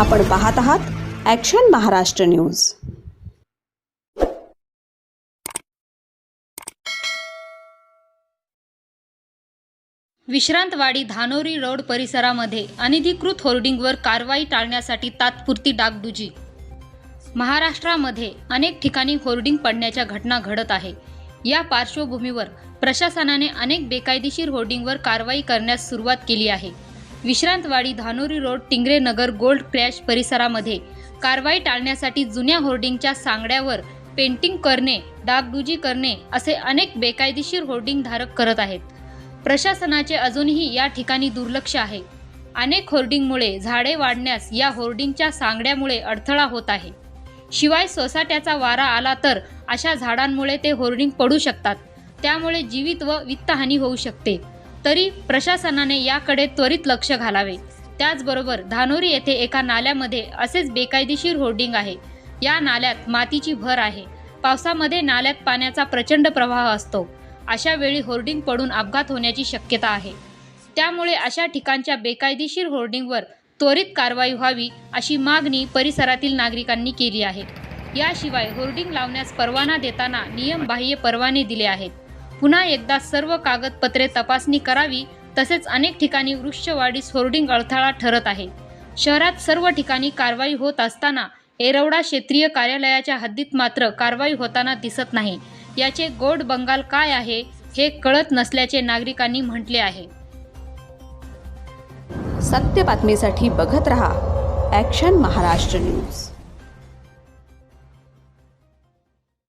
आपण पाहत आहात action Maharashtra news Vishrantwadi Dhanori road परिसरामध्ये अनधिकृत होर्डिंगवर कारवाई टाळण्यासाठी तात्पुरती डागडुजी. महाराष्ट्रामध्ये अनेक ठिकाणी होर्डिंग पडण्याच्या घटना घडत आहे. या पार्श्वभूमीवर प्रशासनाने अनेक बेकायदेशीर होर्डिंगवर कारवाई करण्यास सुरुवात केली आहे. Vishrantwadi Dhanori road Tingre Nagar gold crash परिसरामध्ये कारवाई टाळण्यासाठी जुन्या होर्डिंगच्या सांगड्यावर पेंटिंग करणे डागडुजी करणे असे अनेक बेकायदेशीर होर्डिंग धारक करत आहेत. प्रशासनाचे अजूनही या ठिकाणी दुर्लक्ष आहे. अनेक होर्डिंगमुळे झाडे वाढण्यास या होर्डिंगच्या सांगड्यामुळे अडथळा होत आहे. शिवाय सोसाट्याचा वारा आला तर अशा झाडांमुळे ते होर्डिंग पडू शकतात. त्यामुळे जीवित व वित्तहानी होऊ शकते. तरी प्रशासनाने याकडे त्वरित लक्ष घालावे. त्याचबरोबर धानोरी येथे एका नाल्यामध्ये असेच बेकायदेशीर होर्डिंग आहे. या नाल्यात मातीची भर आहे. पावसामध्ये नाल्यात पाण्याचा प्रचंड प्रवाह असतो. अशा वेळी होर्डिंग पडून अपघात होण्याची शक्यता आहे. त्यामुळे अशा ठिकाणच्या बेकायदेशीर होर्डिंगवर त्वरित कारवाई व्हावी अशी मागणी परिसरातील नागरिकांनी केली आहे. याशिवाय होर्डिंग लावण्यास परवाना देताना नियमबाह्य परवाने दिले आहेत. पुन्हा एकदा सर्व कागदपत्रे तपासणी करावी तसेच अनेक ठिकाणी वृक्षवाढीस होर्डिंग अडथळा ठरत आहे. शहरात सर्व ठिकाणी कारवाई होत असताना एरवडा क्षेत्रीय कार्यालयाच्या हद्दीत मात्र कारवाई होताना दिसत नाही. याचे गोड बंगाल काय आहे हे कळत नसल्याचे नागरिकांनी म्हटले आहे. सत्य बातमीसाठी बघत रहा. Action Maharashtra news